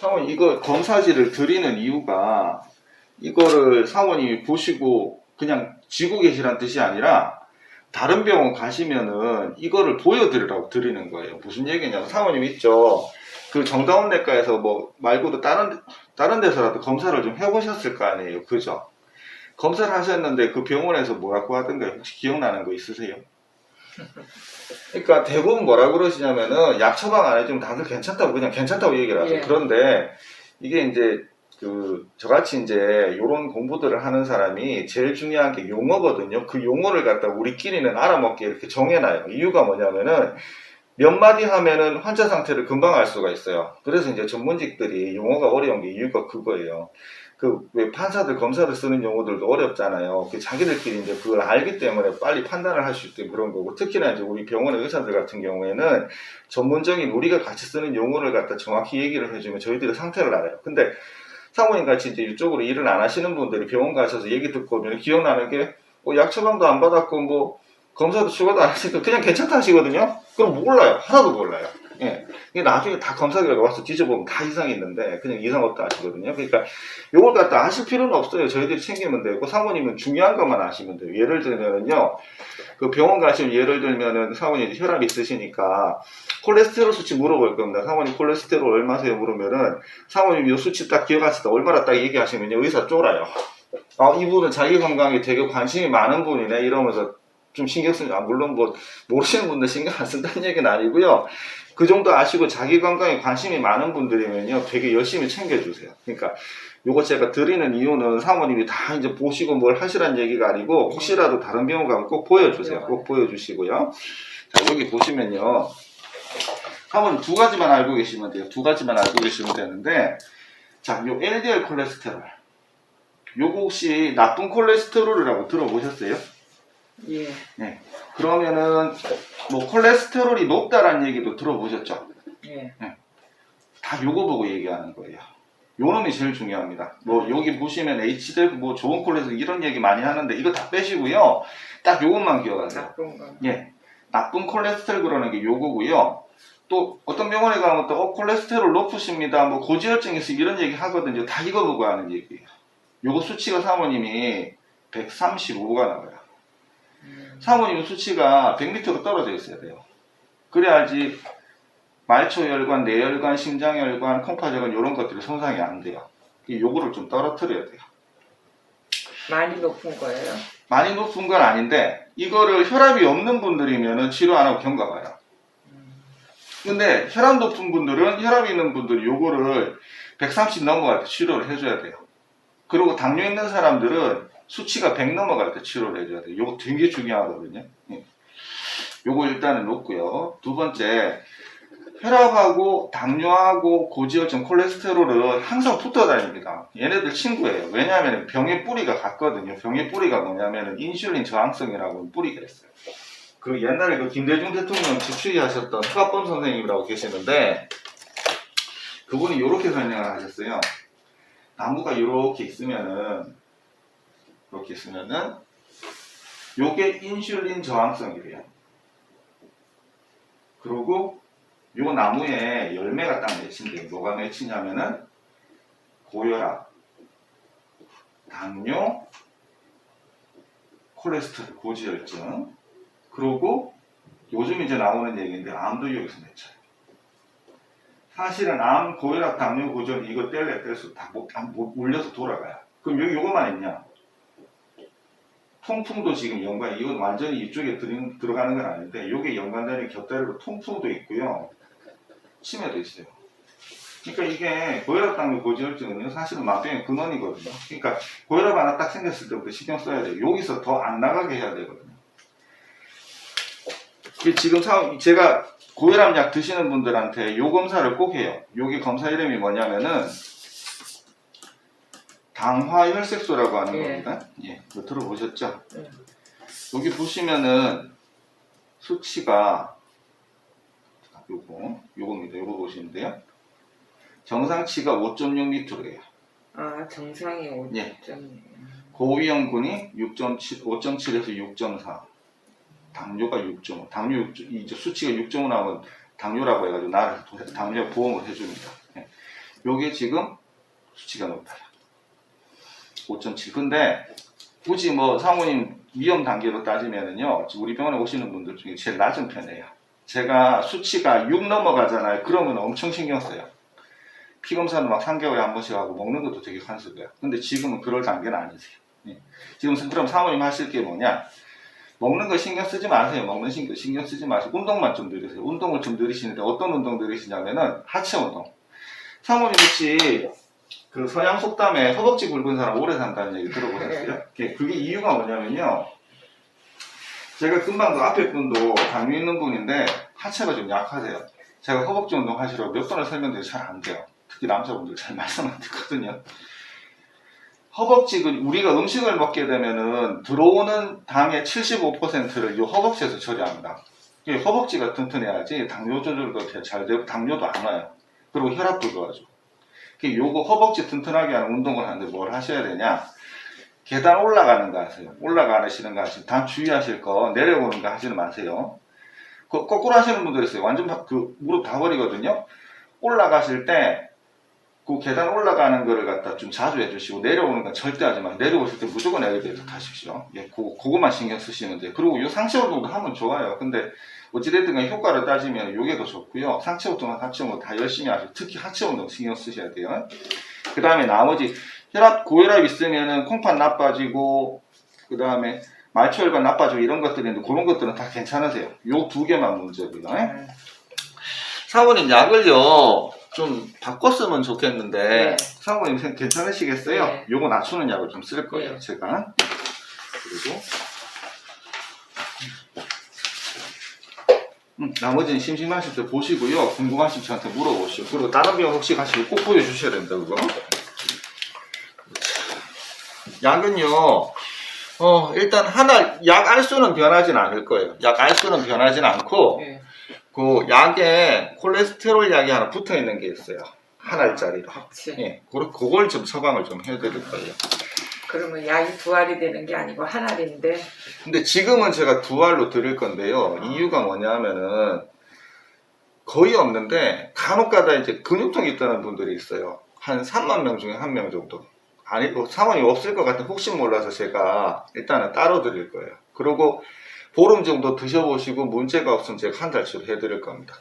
사모님 이거 검사지를 드리는 이유가 이거를 사모님이 보시고 그냥 지고 계시란 뜻이 아니라 다른 병원 가시면은 이거를 보여드리라고 드리는 거예요. 무슨 얘기냐면 사모님 있죠. 그 정다운 내과에서 뭐 말고도 다른 다른 데서라도 검사를 좀 해보셨을 거 아니에요. 그죠? 검사를 하셨는데 그 병원에서 뭐라고 하던가요? 혹시 기억나는 거 있으세요? 그러니까 대부분 뭐라 그러시냐면은 약 처방 안 해주면 다들 괜찮다고 그냥 괜찮다고 얘기를 하죠. 예. 그런데 이게 이제 그 저같이 이제 이런 공부들을 하는 사람이 제일 중요한 게 용어거든요. 그 용어를 갖다 우리끼리는 알아먹게 이렇게 정해놔요. 이유가 뭐냐면은 몇 마디 하면은 환자 상태를 금방 알 수가 있어요. 그래서 이제 전문직들이 용어가 어려운 게 이유가 그거예요. 그왜 판사들 검사를 쓰는 용어들도 어렵잖아요. 그 자기들끼리 이제 그걸 알기 때문에 빨리 판단을 할 수 있게 그런 거고 특히나 이제 우리 병원의 의사들 같은 경우에는 전문적인 우리가 같이 쓰는 용어를 갖다 정확히 얘기를 해주면 저희들이 상태를 알아요. 근데 사모님 같이 이제 이쪽으로 일을 안 하시는 분들이 병원 가셔서 얘기 듣고 오면 기억나는 게, 뭐, 약 처방도 안 받았고, 뭐, 검사도 추가도 안 하시니까 그냥 괜찮다 하시거든요? 그럼 몰라요. 하나도 몰라요. 예. 이게 나중에 다 검사 결과 와서 뒤져보면 다 이상이 있는데, 그냥 이상 없다 하시거든요. 그러니까, 요걸 갖다 아실 필요는 없어요. 저희들이 챙기면 되고, 사모님은 중요한 것만 아시면 돼요. 예를 들면은요, 그 병원 가시면 예를 들면은 사모님 혈압 있으시니까, 콜레스테롤 수치 물어볼 겁니다. 사모님 콜레스테롤 얼마세요? 물으면은, 사모님 이 수치 딱 기억하실 때 얼마나 딱 얘기하시면요 의사 쫄아요. 아 이분은 자기 건강에 되게 관심이 많은 분이네 이러면서 좀 신경 쓰는 아 물론 뭐 모르시는 분들 신경 안 쓴다는 얘기는 아니고요. 그 정도 아시고 자기 건강에 관심이 많은 분들이면요 되게 열심히 챙겨주세요. 그러니까 요거 제가 드리는 이유는 사모님이 다 이제 보시고 뭘 하시라는 얘기가 아니고 혹시라도 다른 병원 가면 꼭 보여주세요. 꼭 보여주시고요. 자 여기 보시면요. 사모님 두 가지만 알고 계시면 돼요. 두 가지만 알고 계시면 되는데, 자, 요 LDL 콜레스테롤. 요거 혹시 나쁜 콜레스테롤이라고 들어보셨어요? 예. 그러면은, 뭐, 콜레스테롤이 높다라는 얘기도 들어보셨죠? 예. 다 요거 보고 얘기하는 거예요. 요 놈이 제일 중요합니다. 뭐, 여기 보시면 HDL, 뭐, 좋은 콜레스테롤 이런 얘기 많이 하는데, 이거 다 빼시고요. 딱 요것만 기억하세요. 나쁜 거. 예. 나쁜 콜레스테롤 그러는 게 요거고요. 또 어떤 병원에 가면 또 어, 콜레스테롤 높으십니다. 뭐 고지혈증 있어 이런 얘기 하거든요. 다 이거 보고 하는 얘기예요. 요거 수치가 사모님이 135가 나와요. 음. 사모님 수치가 100m로 떨어져 있어야 돼요. 그래야지 말초혈관, 뇌혈관, 심장혈관, 콩팥혈관 이런 것들이 손상이 안 돼요. 이 요거를 좀 떨어뜨려야 돼요. 많이 높은 거예요. 많이 높은 건 아닌데 이거를 혈압이 없는 분들이면 치료 안 하고 경과 가요. 근데 혈압 높은 분들은 혈압 있는 분들이 요거를 130 넘어갈 때 치료를 해줘야 돼요. 그리고 당뇨 있는 사람들은 수치가 100 넘어갈 때 치료를 해줘야 돼요. 요거 되게 중요하거든요. 예. 요거 일단은 놓고요. 두 번째 혈압하고 당뇨하고 고지혈증 콜레스테롤은 항상 붙어 다닙니다. 얘네들 친구예요. 왜냐하면 병의 뿌리가 같거든요. 병의 뿌리가 뭐냐면 인슐린 저항성이라고 뿌리가 있어요. 그 옛날에 그 김대중 대통령 지추이하셨던 특합범 선생님이라고 계시는데 그분이 이렇게 설명을 하셨어요. 나무가 이렇게 있으면은 이렇게 있으면은 요게 인슐린 저항성이래요. 그리고 요 나무에 열매가 딱 맺힌대요. 뭐가 맺히냐면은 고혈압, 당뇨, 콜레스테롤, 고지혈증, 그리고 요즘 이제 나오는 얘기인데 암도 여기서 맺혀요. 사실은 암, 고혈압, 당뇨, 고전 이거 뗄래 뗄수 다 못, 다 못- 물려서 돌아가요. 그럼 여기 요거만 있냐? 통풍도 지금 연관, 이건 완전히 이쪽에 들, 들어가는 건 아닌데, 요게 연관되는 곁다리로 통풍도 있고요. 치매도 있어요. 그러니까 이게 고혈압, 당뇨, 고지혈증은요, 사실은 만병의 근원이거든요. 그러니까 고혈압 하나 딱 생겼을 때부터 신경 써야 돼요. 여기서 더 안 나가게 해야 되거든요. 이게 지금 사- 제가 고혈압 약 드시는 분들한테 요 검사를 꼭 해요. 요게 검사 이름이 뭐냐면은 당화혈색소라고 하는 예. 겁니다. 예, 이거 들어보셨죠? 예. 여기 보시면은 수치가 요거 요겁니다. 요거 보시는데요. 정상치가 5.6리터예요. 아 정상이 5점. 예. 고위험군이 6.7, 5.7에서 6.4. 당뇨가 6.5. 당뇨 6, 이제 수치가 6.5 나오면 당뇨라고 해가지고 나를 도- 당뇨 보험을 해줍니다. 예. 요게 지금 수치가 높아요. 5.7. 근데 굳이 뭐 사모님 위험 단계로 따지면은요, 우리 병원에 오시는 분들 중에 제일 낮은 편이에요. 제가 수치가 6 넘어가잖아요. 그러면 엄청 신경 써요. 피 검사는 막 3개월에 한 번씩 하고 먹는 것도 되게 간섭해요. 근데 지금은 그럴 단계는 아니세요. 예. 지금 그럼 사모님 하실 게 뭐냐? 먹는 거 신경 쓰지 마세요. 먹는 신경 신경 쓰지 마시고 운동만 좀 늘리세요. 운동을 좀 늘리시는데 어떤 운동 늘리시냐면은 하체 운동. 사모님 혹시 그 서양 속담에 허벅지 굵은 사람 오래 산다는 얘기 들어보셨어요? 그게 그게 이유가 뭐냐면요. 제가 금방 그 앞에 분도 당뇨 있는 분인데 하체가 좀 약하세요. 제가 허벅지 운동 하시라고 몇 번을 설명드려도 잘 안 돼요. 특히 남자분들 잘 말씀 안 듣거든요. 허벅지, 그 우리가 음식을 먹게 되면은 들어오는 당의 75%를 이 허벅지에서 처리합니다. 이 허벅지가 튼튼해야지 당뇨 조절도 잘 되고 당뇨도 안 와요. 그리고 혈압도 좋아져. 그 요거 허벅지 튼튼하게 하는 운동을 하는데 뭘 하셔야 되냐? 계단 올라가는 거 하세요. 올라가시는 거 하시면 단 주의하실 거 내려오는 거 하지는 마세요. 그 거꾸로 하시는 분들 있어요. 완전 다- 그 무릎 다 버리거든요. 올라가실 때 그 계단 올라가는 거를 갖다 좀 자주 해주시고 내려오는 건 절대 하지 마세요. 내려오실 때 무조건 엘리베이터 타십시오. 예, 그, 그거만 신경 쓰시면 돼요. 그리고 이 상체 운동도 하면 좋아요. 근데 어찌됐든 간에 효과를 따지면 요게 더 좋고요. 상체 운동, 하체 운동 다 열심히 하시고 특히 하체 운동 신경 쓰셔야 돼요. 그 다음에 나머지 혈압, 고혈압 있으면은 콩팥 나빠지고 그 다음에 말초혈관 나빠지고 이런 것들이 있는데 그런 것들은 다 괜찮으세요. 요 두 개만 문제고요. 음. 사모님 약을요 좀 바꿨으면 좋겠는데 네. 사모님 생- 괜찮으시겠어요? 네. 요거 낮추는 약을 좀 쓸 거예요 네. 제가 그리고 음, 나머지는 심심하실 때 보시고요 궁금하시면 저한테 물어보시고 그리고 다른 병 혹시 가시면 꼭 보여주셔야 된다 그거 약은요 어 일단 하나 약 알수는 변하진 않을 거예요 약 알수는 변하진 않고 예. 그 약에 콜레스테롤 약이 하나 붙어 있는 게 있어요. 한 알짜리로. 같이. 예, 그- 그걸 좀 처방을 좀 해드릴 거예요. 그러면 약이 두 알이 되는 게 아니고 한 알인데. 근데 지금은 제가 두 알로 드릴 건데요. 이유가 뭐냐면은 거의 없는데 간혹가다 이제 근육통이 있다는 분들이 있어요. 한 3만 명 중에 한 명 정도. 아니, 뭐 상황이 없을 것 같아 혹시 몰라서 제가 일단은 따로 드릴 거예요. 그리고 보름 정도 드셔보시고 문제가 없으면 제가 한 달치로 해드릴 겁니다.